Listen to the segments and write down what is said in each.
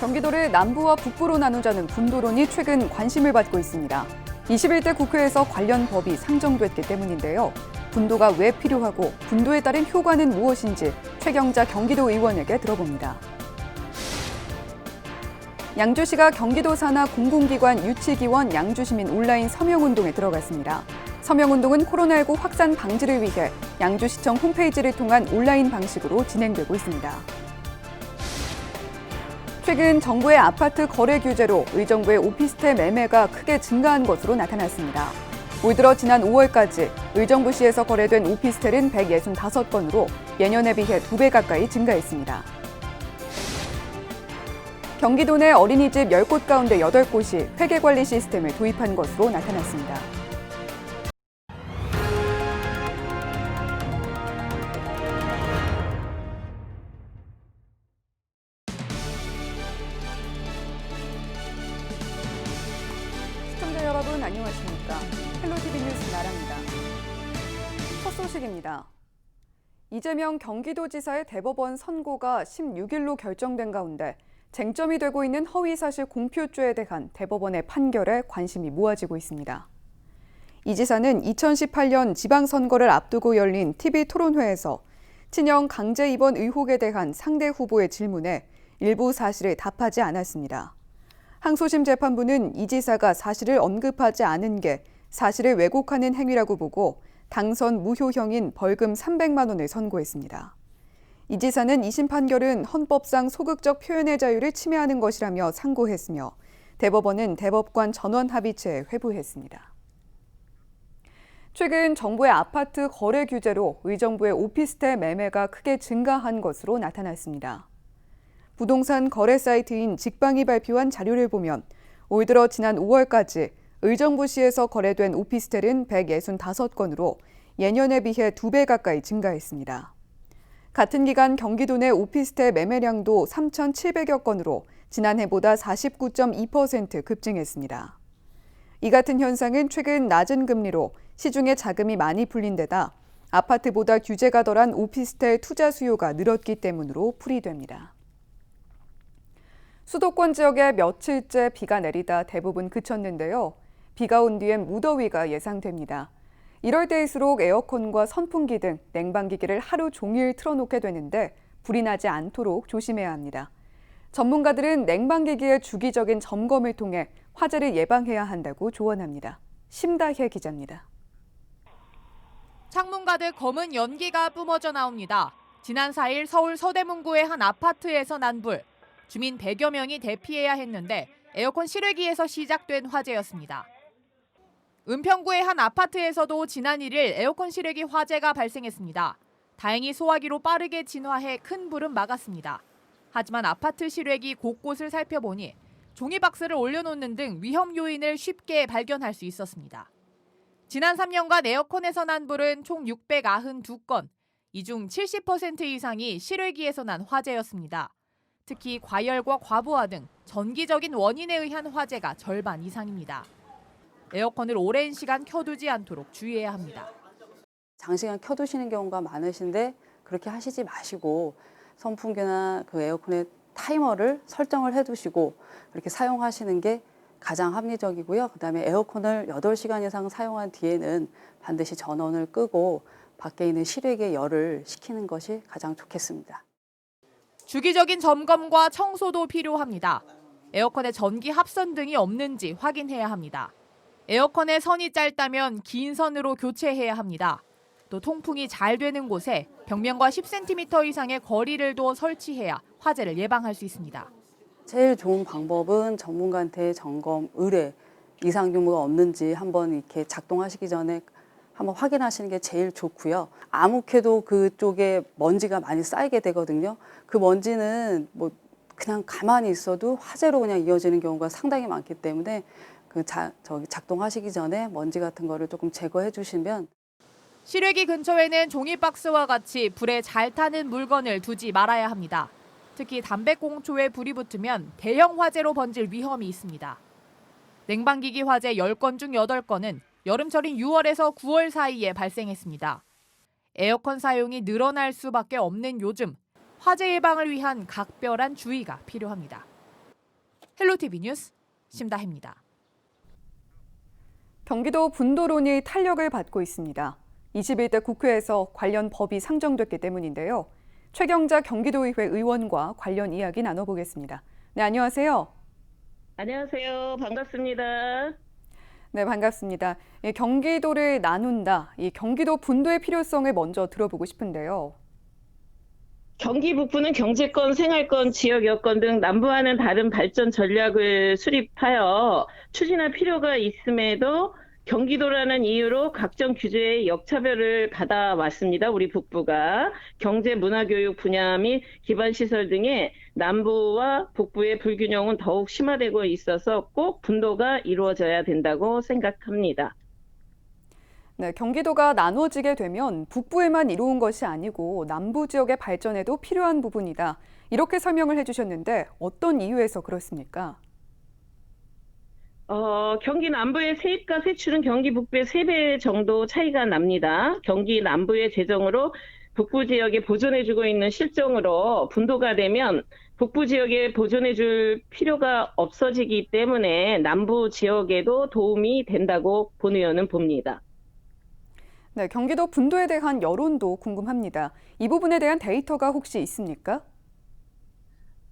경기도를 남부와 북부로 나누자는 분도론이 최근 관심을 받고 있습니다. 21대 국회에서 관련 법이 상정됐기 때문인데요. 분도가 왜 필요하고 분도에 따른 효과는 무엇인지 최경자 경기도 의원에게 들어봅니다. 양주시가 경기도 산하 공공기관 유치기원 양주시민 온라인 서명운동에 들어갔습니다. 서명운동은 코로나19 확산 방지를 위해 양주시청 홈페이지를 통한 온라인 방식으로 진행되고 있습니다. 최근 정부의 아파트 거래 규제로 의정부의 오피스텔 매매가 크게 증가한 것으로 나타났습니다. 올 들어 지난 5월까지 의정부시에서 거래된 오피스텔은 165건으로 예년에 비해 2배 가까이 증가했습니다. 경기도 내 어린이집 10곳 가운데 8곳이 회계관리 시스템을 도입한 것으로 나타났습니다. 소식입니다. 이재명 경기도지사의 대법원 선고가 16일로 결정된 가운데 쟁점이 되고 있는 허위사실 공표죄에 대한 대법원의 판결에 관심이 모아지고 있습니다. 이 지사는 2018년 지방선거를 앞두고 열린 TV 토론회에서 친형 강제 입원 의혹에 대한 상대 후보의 질문에 일부 사실을 답하지 않았습니다. 항소심 재판부는 이 지사가 사실을 언급하지 않은 게 사실을 왜곡하는 행위라고 보고 당선 무효형인 벌금 300만 원을 선고했습니다. 이 지사는 2심 판결은 헌법상 소극적 표현의 자유를 침해하는 것이라며 상고했으며 대법원은 대법관 전원 합의체에 회부했습니다. 최근 정부의 아파트 거래 규제로 의정부의 오피스텔 매매가 크게 증가한 것으로 나타났습니다. 부동산 거래 사이트인 직방이 발표한 자료를 보면 올 들어 지난 5월까지 의정부시에서 거래된 오피스텔은 165건으로 예년에 비해 2배 가까이 증가했습니다. 같은 기간 경기도 내 오피스텔 매매량도 3,700여 건으로 지난해보다 49.2% 급증했습니다. 이 같은 현상은 최근 낮은 금리로 시중에 자금이 많이 풀린 데다 아파트보다 규제가 덜한 오피스텔 투자 수요가 늘었기 때문으로 풀이됩니다. 수도권 지역에 며칠째 비가 내리다 대부분 그쳤는데요. 비가 온 뒤엔 무더위가 예상됩니다. 이럴 때일수록 에어컨과 선풍기 등 냉방기기를 하루 종일 틀어놓게 되는데 불이 나지 않도록 조심해야 합니다. 전문가들은 냉방기기의 주기적인 점검을 통해 화재를 예방해야 한다고 조언합니다. 심다혜 기자입니다. 창문 가득 검은 연기가 뿜어져 나옵니다. 지난 4일 서울 서대문구의 한 아파트에서 난 불. 주민 100여 명이 대피해야 했는데 에어컨 실외기에서 시작된 화재였습니다. 은평구의 한 아파트에서도 지난 1일 에어컨 실외기 화재가 발생했습니다. 다행히 소화기로 빠르게 진화해 큰 불은 막았습니다. 하지만 아파트 실외기 곳곳을 살펴보니 종이박스를 올려놓는 등 위험 요인을 쉽게 발견할 수 있었습니다. 지난 3년간 에어컨에서 난 불은 총 692건, 이 중 70% 이상이 실외기에서 난 화재였습니다. 특히 과열과 과부하 등 전기적인 원인에 의한 화재가 절반 이상입니다. 에어컨을 오랜 시간 켜두지 않도록 주의해야 합니다. 장시간 켜두시는 경우가 많으신데 그렇게 하시지 마시고 선풍기나 그 에어컨의 타이머를 설정을 해두시고 그렇게 사용하시는 게 가장 합리적이고요. 그다음에 에어컨을 8시간 이상 사용한 뒤에는 반드시 전원을 끄고 밖에 있는 실외기에 열을 식히는 것이 가장 좋겠습니다. 주기적인 점검과 청소도 필요합니다. 에어컨에 전기 합선 등이 없는지 확인해야 합니다. 에어컨의 선이 짧다면 긴 선으로 교체해야 합니다. 또 통풍이 잘 되는 곳에 벽면과 10cm 이상의 거리를 두어 설치해야 화재를 예방할 수 있습니다. 제일 좋은 방법은 전문가한테 점검, 의뢰, 이상 유무가 없는지 한번 이렇게 작동하시기 전에 한번 확인하시는 게 제일 좋고요. 아무개도 그쪽에 먼지가 많이 쌓이게 되거든요. 그 먼지는 뭐 그냥 가만히 있어도 화재로 그냥 이어지는 경우가 상당히 많기 때문에 그 자, 저기 작동하시기 전에 먼지 같은 거를 조금 제거해 주시면 실외기 근처에는 종이박스와 같이 불에 잘 타는 물건을 두지 말아야 합니다. 특히 담배꽁초에 불이 붙으면 대형 화재로 번질 위험이 있습니다. 냉방기기 화재 10건 중 8건은 여름철인 6월에서 9월 사이에 발생했습니다. 에어컨 사용이 늘어날 수밖에 없는 요즘 화재 예방을 위한 각별한 주의가 필요합니다. 헬로티비 뉴스 심다혜입니다. 경기도 분도론이 탄력을 받고 있습니다. 21대 국회에서 관련 법이 상정됐기 때문인데요. 최경자 경기도의회 의원과 관련 이야기 나눠보겠습니다. 네, 안녕하세요. 안녕하세요. 반갑습니다. 네, 반갑습니다. 이 경기도를 나눈다. 이 경기도 분도의 필요성을 먼저 들어보고 싶은데요. 경기 북부는 경제권, 생활권, 지역 여건 등 남부와는 다른 발전 전략을 수립하여 추진할 필요가 있음에도 경기도라는 이유로 각종 규제의 역차별을 받아왔습니다. 우리 북부가 경제, 문화교육 분야 및 기반시설 등의 남부와 북부의 불균형은 더욱 심화되고 있어서 꼭 분도가 이루어져야 된다고 생각합니다. 네, 경기도가 나눠지게 되면 북부에만 이루은 것이 아니고 남부 지역의 발전에도 필요한 부분이다. 이렇게 설명을 해주셨는데 어떤 이유에서 그렇습니까? 어, 경기 남부의 세입과 세출은 경기 북부의 3배 정도 차이가 납니다. 경기 남부의 재정으로 북부 지역에 보존해주고 있는 실정으로 분도가 되면 북부 지역에 보존해줄 필요가 없어지기 때문에 남부 지역에도 도움이 된다고 본 의원은 봅니다. 네, 경기도 분도에 대한 여론도 궁금합니다. 이 부분에 대한 데이터가 혹시 있습니까?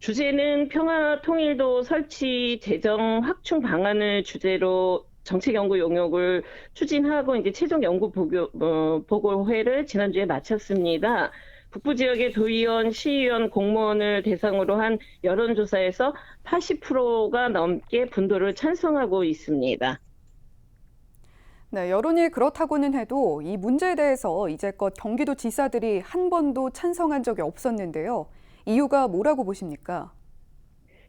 주제는 평화 통일도 설치 재정 확충 방안을 주제로 정책 연구 용역을 추진하고 이제 최종 연구 보고, 어, 보고회를 지난주에 마쳤습니다. 북부 지역의 도의원, 시의원, 공무원을 대상으로 한 여론조사에서 80%가 넘게 분도를 찬성하고 있습니다. 네, 여론이 그렇다고는 해도 이 문제에 대해서 이제껏 경기도 지사들이 한 번도 찬성한 적이 없었는데요. 이유가 뭐라고 보십니까?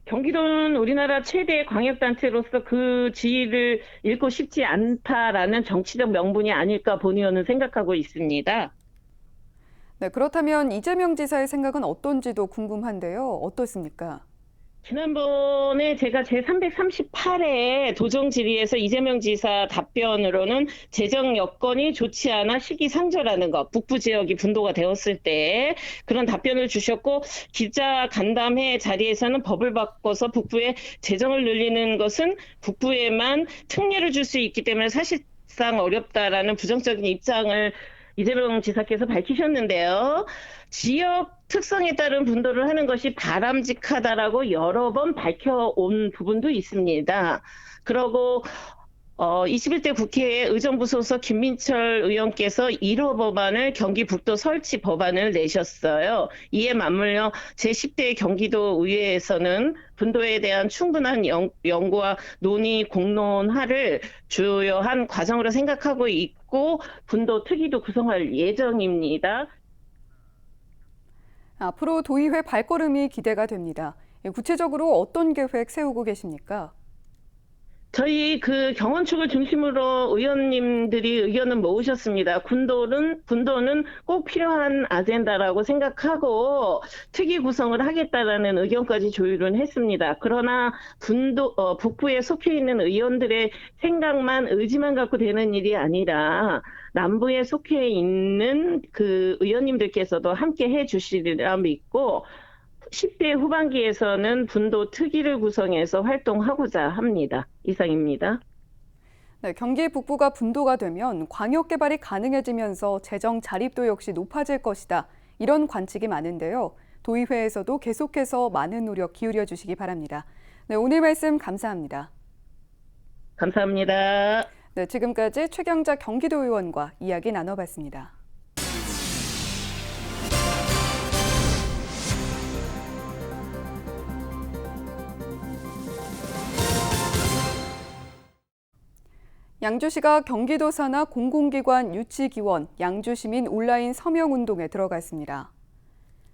경기도는 우리나라 최대 광역단체로서 그 지위를 잃고 싶지 않다라는 정치적 명분이 아닐까 본 의원은 생각하고 있습니다. 네, 그렇다면 이재명 지사의 생각은 어떤지도 궁금한데요. 어떻습니까? 지난번에 제가 제 338회 도정 질의에서 이재명 지사 답변으로는 재정 여건이 좋지 않아 시기상조라는 것, 북부 지역이 분도가 되었을 때 그런 답변을 주셨고 기자 간담회 자리에서는 법을 바꿔서 북부의 재정을 늘리는 것은 북부에만 특례를 줄 수 있기 때문에 사실상 어렵다라는 부정적인 입장을 이재명 지사께서 밝히셨는데요. 지역 특성에 따른 분도를 하는 것이 바람직하다라고 여러 번 밝혀온 부분도 있습니다. 그러고 어, 21대 국회에 의정부 소속 김민철 의원께서 1호 법안을 경기 북도 설치 법안을 내셨어요. 이에 맞물려 제10대 경기도 의회에서는 분도에 대한 충분한 연, 연구와 논의 공론화를 주요한 과정으로 생각하고 있고 분도 특위도 구성할 예정입니다. 앞으로 도의회 발걸음이 기대가 됩니다. 예, 구체적으로 어떤 계획 세우고 계십니까? 저희 그 경원축을 중심으로 의원님들이 의견을 모으셨습니다. 군도는 군도는 꼭 필요한 아젠다라고 생각하고 특위 구성을 하겠다라는 의견까지 조율은 했습니다. 그러나 분도 어, 북부에 속해 있는 의원들의 생각만 의지만 갖고 되는 일이 아니라 남부에 속해 있는 그 의원님들께서도 함께 해 주시리라 믿고 10대 후반기에서는 분도 특위를 구성해서 활동하고자 합니다. 이상입니다. 네, 경기 북부가 분도가 되면 광역 개발이 가능해지면서 재정 자립도 역시 높아질 것이다. 이런 관측이 많은데요. 도의회에서도 계속해서 많은 노력 기울여 주시기 바랍니다. 네, 오늘 말씀 감사합니다. 감사합니다. 네, 지금까지 최경자 경기도 의원과 이야기 나눠봤습니다. 양주시가 경기도 산하 공공기관 유치기원 양주시민 온라인 서명운동에 들어갔습니다.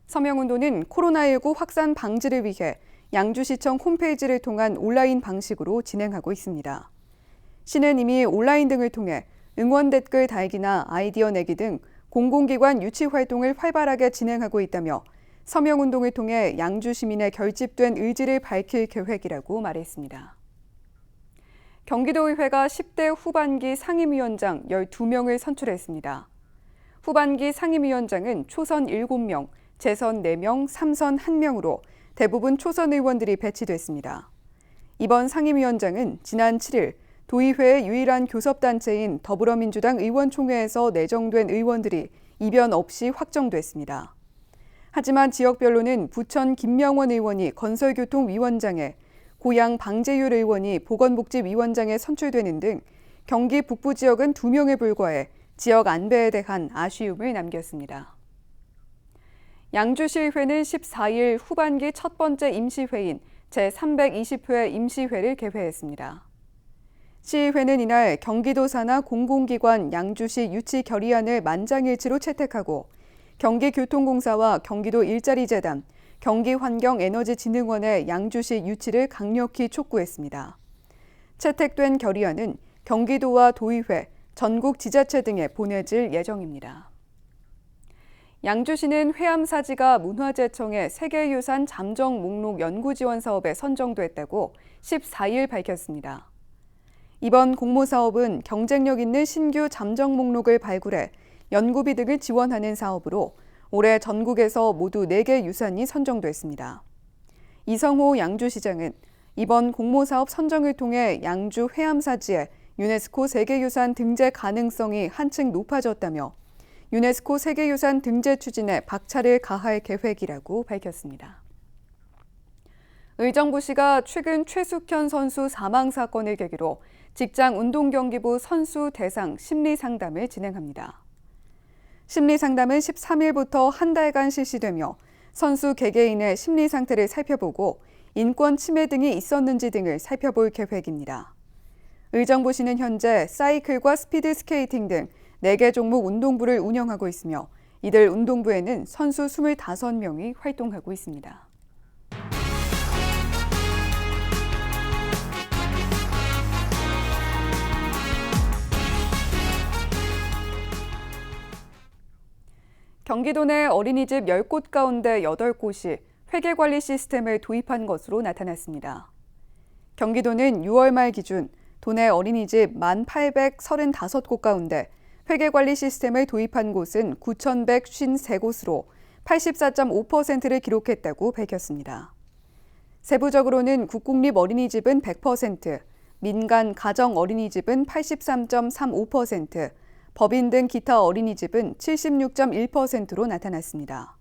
서명운동은 코로나19 확산 방지를 위해 양주시청 홈페이지를 통한 온라인 방식으로 진행하고 있습니다. 시는 이미 온라인 등을 통해 응원 댓글 달기나 아이디어 내기 등 공공기관 유치 활동을 활발하게 진행하고 있다며 서명운동을 통해 양주 시민의 결집된 의지를 밝힐 계획이라고 말했습니다. 경기도의회가 10대 후반기 상임위원장 12명을 선출했습니다. 후반기 상임위원장은 초선 7명, 재선 4명, 삼선 1명으로 대부분 초선 의원들이 배치됐습니다. 이번 상임위원장은 지난 7일 도의회의 유일한 교섭단체인 더불어민주당 의원총회에서 내정된 의원들이 이변 없이 확정됐습니다. 하지만 지역별로는 부천 김명원 의원이 건설교통위원장에 고양 방재율 의원이 보건복지위원장에 선출되는 등 경기 북부 지역은 2명에 불과해 지역 안배에 대한 아쉬움을 남겼습니다. 양주시의회는 14일 후반기 첫 번째 임시회인 제320회 임시회를 개회했습니다. 시의회는 이날 경기도 산하 공공기관 양주시 유치 결의안을 만장일치로 채택하고 경기교통공사와 경기도 일자리재단, 경기환경에너지진흥원의 양주시 유치를 강력히 촉구했습니다. 채택된 결의안은 경기도와 도의회, 전국 지자체 등에 보내질 예정입니다. 양주시는 회암사지가 문화재청의 세계유산 잠정 목록 연구 지원 사업에 선정됐다고 14일 밝혔습니다. 이번 공모 사업은 경쟁력 있는 신규 잠정 목록을 발굴해 연구비 등을 지원하는 사업으로 올해 전국에서 모두 4개 유산이 선정됐습니다. 이성호 양주시장은 이번 공모 사업 선정을 통해 양주 회암사지에 유네스코 세계유산 등재 가능성이 한층 높아졌다며 유네스코 세계유산 등재 추진에 박차를 가할 계획이라고 밝혔습니다. 의정부시가 최근 최숙현 선수 사망 사건을 계기로 직장 운동경기부 선수 대상 심리 상담을 진행합니다. 심리 상담은 13일부터 한 달간 실시되며 선수 개개인의 심리 상태를 살펴보고 인권 침해 등이 있었는지 등을 살펴볼 계획입니다. 의정부시는 현재 사이클과 스피드 스케이팅 등 4개 종목 운동부를 운영하고 있으며 이들 운동부에는 선수 25명이 활동하고 있습니다. 경기도 내 어린이집 10곳 가운데 8곳이 회계관리 시스템을 도입한 것으로 나타났습니다. 경기도는 6월 말 기준 도내 어린이집 1,835곳 가운데 회계관리 시스템을 도입한 곳은 9,153곳으로 84.5%를 기록했다고 밝혔습니다. 세부적으로는 국공립 어린이집은 100%, 민간 가정 어린이집은 83.35%, 법인 등 기타 어린이집은 76.1%로 나타났습니다.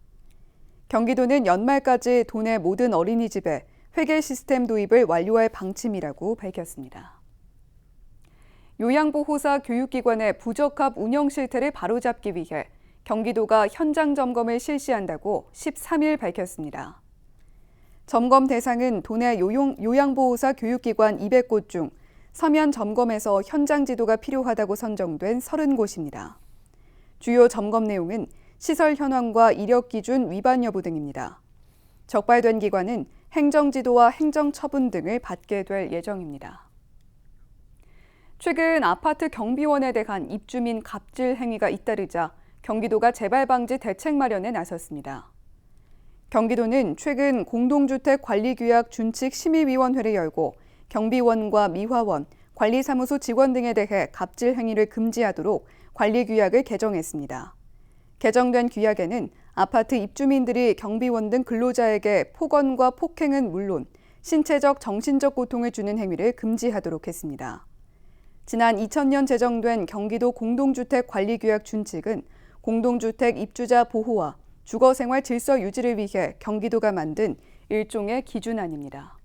경기도는 연말까지 도내 모든 어린이집에 회계 시스템 도입을 완료할 방침이라고 밝혔습니다. 요양보호사 교육기관의 부적합 운영 실태를 바로잡기 위해 경기도가 현장 점검을 실시한다고 13일 밝혔습니다. 점검 대상은 도내 요용, 요양보호사 교육기관 200곳 중 서면 점검에서 현장 지도가 필요하다고 선정된 30곳입니다. 주요 점검 내용은 시설 현황과 이력 기준 위반 여부 등입니다. 적발된 기관은 행정 지도와 행정 처분 등을 받게 될 예정입니다. 최근 아파트 경비원에 대한 입주민 갑질 행위가 잇따르자 경기도가 재발 방지 대책 마련에 나섰습니다. 경기도는 최근 공동주택 관리규약 준칙 심의위원회를 열고 경비원과 미화원, 관리사무소 직원 등에 대해 갑질 행위를 금지하도록 관리 규약을 개정했습니다. 개정된 규약에는 아파트 입주민들이 경비원 등 근로자에게 폭언과 폭행은 물론 신체적, 정신적 고통을 주는 행위를 금지하도록 했습니다. 지난 2000년 제정된 경기도 공동주택 관리 규약 준칙은 공동주택 입주자 보호와 주거 생활 질서 유지를 위해 경기도가 만든 일종의 기준안입니다.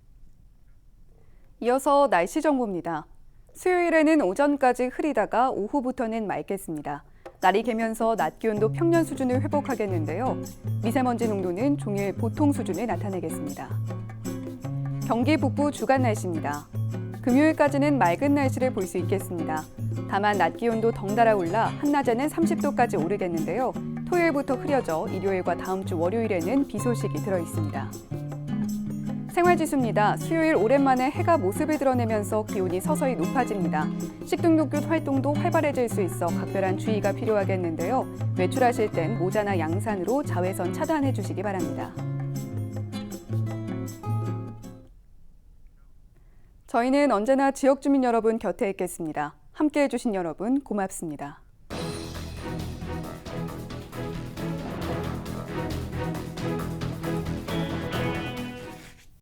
이어서 날씨 정보입니다. 수요일에는 오전까지 흐리다가 오후부터는 맑겠습니다. 날이 개면서 낮 기온도 평년 수준을 회복하겠는데요. 미세먼지 농도는 종일 보통 수준을 나타내겠습니다. 경기 북부 주간 날씨입니다. 금요일까지는 맑은 날씨를 볼 수 있겠습니다. 다만 낮 기온도 덩달아 올라 한낮에는 30도까지 오르겠는데요. 토요일부터 흐려져 일요일과 다음 주 월요일에는 비 소식이 들어 있습니다. 생활지수입니다. 수요일 오랜만에 해가 모습을 드러내면서 기온이 서서히 높아집니다. 식중독균 활동도 활발해질 수 있어 각별한 주의가 필요하겠는데요. 외출하실 땐 모자나 양산으로 자외선 차단해 주시기 바랍니다. 저희는 언제나 지역 주민 여러분 곁에 있겠습니다. 함께 해주신 여러분 고맙습니다.